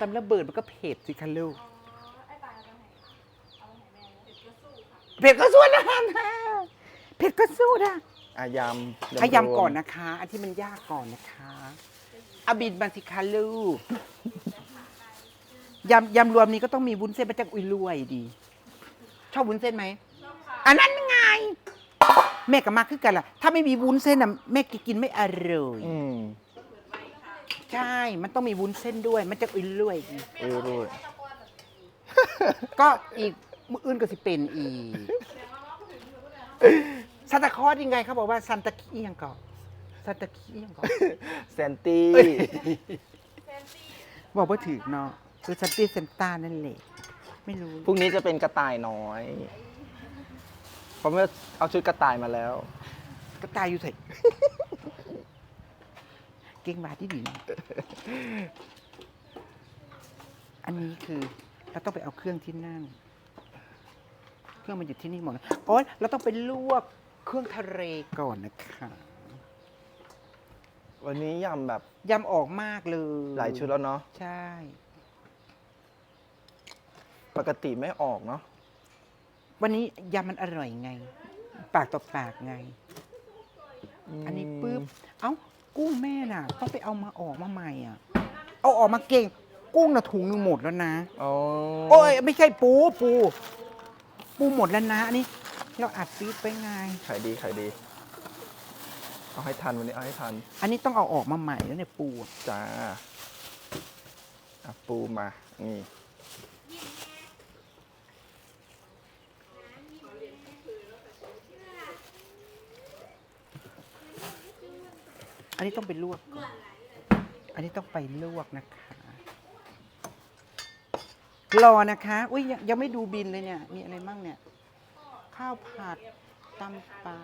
ตำระเบิดมันก็เผ็ดสิคะลูกไอ้ตายเอาไปไหนเอาไปไหนแม่เห็ดกระสู้ค่ะเผ็ดก็สู้นะเผ็ดก็สู้นะอายำอายำก่อนนะคะ อันที่มันยากก่อนนะคะเอาบินมาสิคะลูกยำยำรวมนี้ก็ต้องมีวุ้นเส้นมันจะอุ้ยรวยดี ชอบวุ้นเส้นไหมอันนั้นไง แม่กับมาคือกันล่ะ ถ้าไม่มีวุ้นเส้นน่ะแม่กินไม่อร่อยอืม ใช่ มันต้องมีวุ้นเส้นด้วย มันจะอุ้ยรวยดีเออรู้ก็อีกมืออื่นก็สิเป็นอีกซันตาคลอสยังไงเขาบอกว่าซันตาคียังก่อนซันตาคียังก่อนแซนตี้บอกว่าถือเนาะคือซันตี้เซนต้านั่นแหละไม่รู้พรุ่งนี้จะเป็นกระต่ายน้อยเพราะเมื่อเอาชุดกระต่ายมาแล้วก็ตายอยู่เถอะ เก่งบาที่ดีนะอันนี้คือเราต้องไปเอาเครื่องที่นั่น เครื่องมันอยู่ที่นี่หมดเลยโอ๊ยเราต้องไปลวกเครื่องทะเลก่อนนะคะวันนี้ยำแบบยำออกมากเลยหลายชุดแล้วเนาะใช่ ปกติไม่ออกเนาะวันนี้ยำมันอร่อยไง ปากต่อปากไง อันนี้ปุ๊บ เอ้า กุ้งแม่น่ะ ต้องไปเอามาออกมาใหม่อะ เอาออกมาเก่ง กุ้งน่ะถุงหนึงหมดแล้วนะ อ๋อโอ้ยไม่ใช่ปูปู ปูหมดแล้วนะอันนี้เราอัดฟีดไปไง ขายดีขายดี เอาให้ทันวันนี้เอาให้ทันอันนี้ต้องเอาออกมาใหม่แล้วเนี่ยปูอะจ้าอะปูมา นี่ อันนี้ต้องไปลวกก่อนอันนี้ต้องไปลวกนะคะ รอนะคะ อุ้ยยังยังไม่ดูบินเลยเนี่ย มีอะไรมั่งเนี่ย ข้าวผัดตำปลา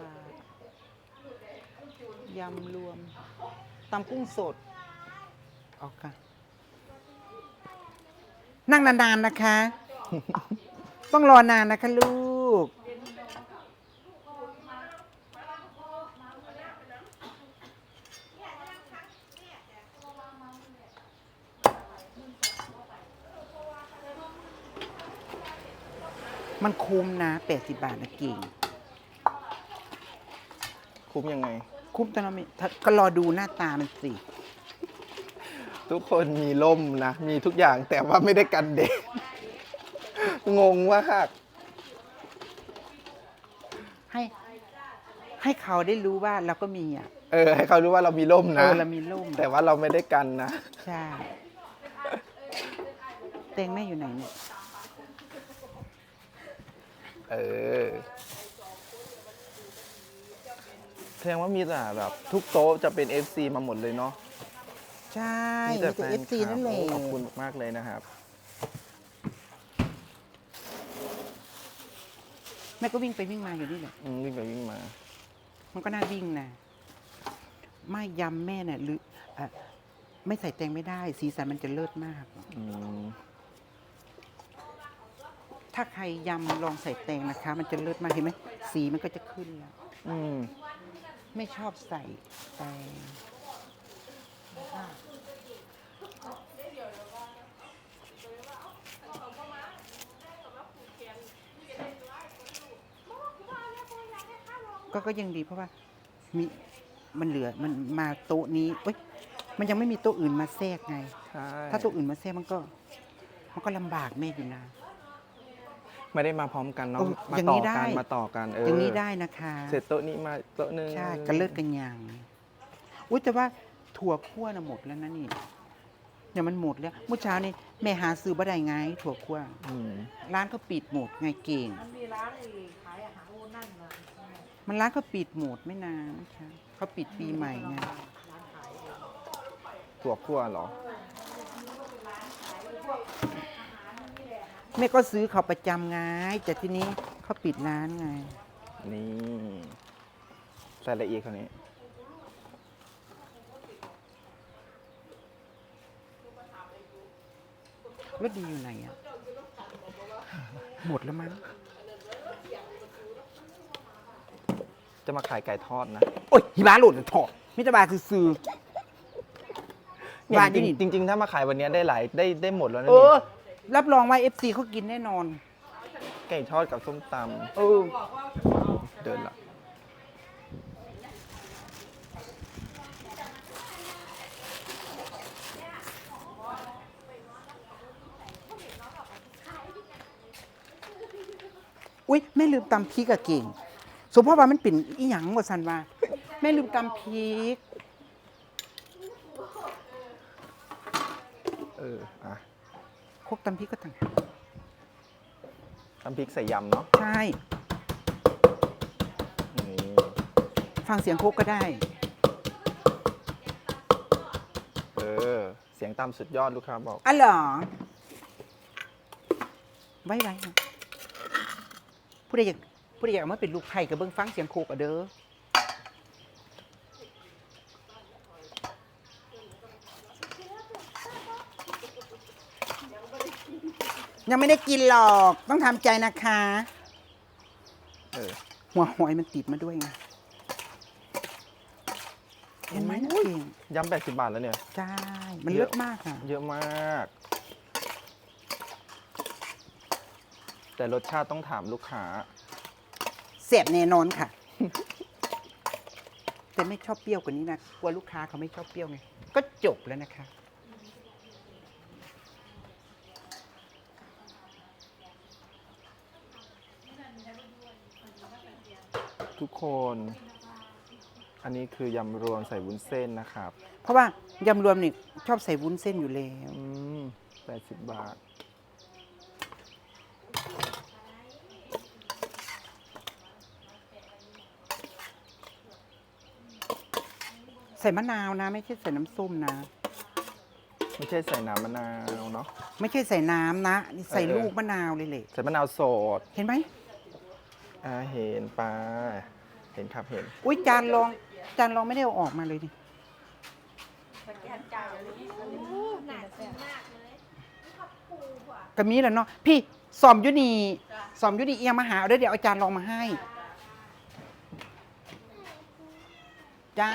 ยำรวมตำกุ้งสดออกค่ะนั่งนานๆนะคะ ต้องรอนานนะคะลูก มันคุ้มนะ 80 บาทนะเก่ง คุ้มยังไง คุ้มตอนนั้นถ้าก็รอดูหน้าตามันสิ ทุกคนมีล่มนะ มีทุกอย่างแต่ว่าไม่ได้กันเด็ก งงมากให้ ให้เขาได้รู้ว่าเราก็มีอะเออ ให้เขารู้ว่าเรามีล่มเอนะ อเรามีร่มแต่ว่าเราไม่ได้กันนะ ใช่ เตงแม่อยู่ไหนเนี่ย เออแสดงว่ามีแต่แบบ ทุกโต๊ะจะเป็น FC มาหมดเลยเนาะใช่มีมีแต่แต่แฟเอนฟซีคลับนั่นแหละ โอ้ขอบคุณมากๆเลยนะครับ แม่ก็วิ่งไปวิ่งมาอยู่นี่แหละ อืมวิ่งไปวิ่งมา มันก็น่าวิ่งนะ ไม่ยำแม่เนี่ยหรือเอ่อไม่ใส่แตงไม่ได้ สีสันมันจะเลิศมาก อืม ถ้าใครยำลองใส่แตงนะคะ มันจะเลิศมากเห็นไหมสีมันก็จะขึ้นแล้วอืมไม่ชอบใส่แตงก็ก็ยังดีเพราะว่ามีมันเหลือมันมาโต๊ะนี้เอ้ยมันยังไม่มีโต๊ะอื่นมาแทรกไง ใช่ถ้าโต๊ะอื่นมาแทรกมันก็ มันก็ลำบากแม่อยู่นะ ไม่ได้มาพร้อมกันเนาะเออมาอย่างต่นี้อได้ กันมาต่อกันเออออย่างนี้ได้นะคะเสร็จโต๊ะนี้มาโต๊ะหนึงใช่กันเลิศกันยังอุ้ยแต่ว่าถั่วคั่วน่ะหมดแล้วนะนี่เนี่ยมันหมดแล้วเมื่อเช้านี้แม่หาซื้อบ่ได้ไง ถั่วคั่ว อืมร้านก็ปิดหมดไงเก่ง มันมีร้านไอ้ขายอาหารโอนั่นมามันร้านก็ปิดหมดไม่นานนะคะเขาปิดปีใหม่ไงร้านขายถั่วคั่วเหรอ แม่ก็ซื้อเขาประจำไงแต่ทีนี้เขาปิดร้านไง นี่ใส่ละเอียดคราวนี้แล้วดีอยู่ไหนอะ หมดแล้วมั้ง จะมาขายไก่ทอดนะโอ้ยหิบาหลุดถอดมิตรบาซื้อเห็นว่าจอยู่รินี่งจริง ๆ ถ้ามาขายวันนี้ได้หลายได้ได้หมดแล้วนะเอนี่ อ รับรองว่า FC เขากินแน่นอน ไก่ทอดกับส้มตเออำเดินละอุ้ยแม่ลืมตำพริกอะเก่ง สมพ่อว่ามันเป็นอีหยังว่าสันว่าแม่ลืมตำพริก เออ อะ ครกตำพริกก็ต่างน้ำพริกใส่ยำเนาะใช่ นี่ฟังเสียงโคกก็ได้ เออ เสียงตามสุดยอดลูกค้าบอก อ๋อเหรอ ไว้ไว้นะผู้ใดอยากผู้ใดอยากเอามาเป็นลูกไผ่กับเบิ้งฟังเสียงโคกอะเด้อ ยังไม่ได้กินหรอก ต้องทำใจนะคะ เออ หัวหอยมันติดมาด้วยไง เห็นไหมนะเก่งยำแปดสิบบาทแล้วเนี่ย ใช่มันเลิศมากค่ะ เยอะมาก แต่รสชาติต้องถามลูกค้า เสียบแน่นอนค่ะ แต่ไม่ชอบเปรี้ยวกว่านี้นะ กลัวลูกค้าเขาไม่ชอบเปรี้ยวไง ก็จบแล้วนะคะ ทุกคน อันนี้คือยำรวมใส่วุ้นเส้นนะครับ เพราะว่ายำรวมนี่ชอบใส่วุ้นเส้นอยู่แล้วอืมแปดสิบบาท ใส่มะนาวนะ ไม่ใช่ใส่น้ำส้มนะ ไม่ใช่ใส่น้ำมะนาวเนาะ ไม่ใช่ใส่น้ำนะนี่ใส่เออ ลูกมะนาวเลยเลยใส่มะนาวสด เห็นไหม อ่าเห็นปลาเห็นครับเห็น อุ้ยจานรองจานรองไม่ได้เอาออกมาเลยดิสแกนจ่ายเลยหนักมากเลยกะมีแหล้วเนาะพี่สอมอยุนีสอมอยุนีเอียงมาหาเอาเด้อเดี๋ยวเอาจานรองมาให้จ้า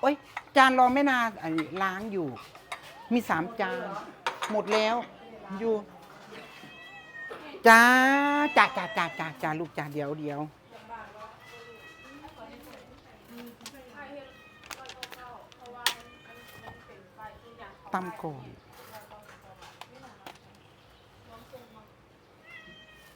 โอ้ยจานรองไม่นานอันนี้ล้างอยู่ มีสามจานหมดแล้วอยู่ จ้าจ้าจ้าจ้าจ้าจ้าลูกจ้าเดี๋ยวเดี๋ยวตำก่อน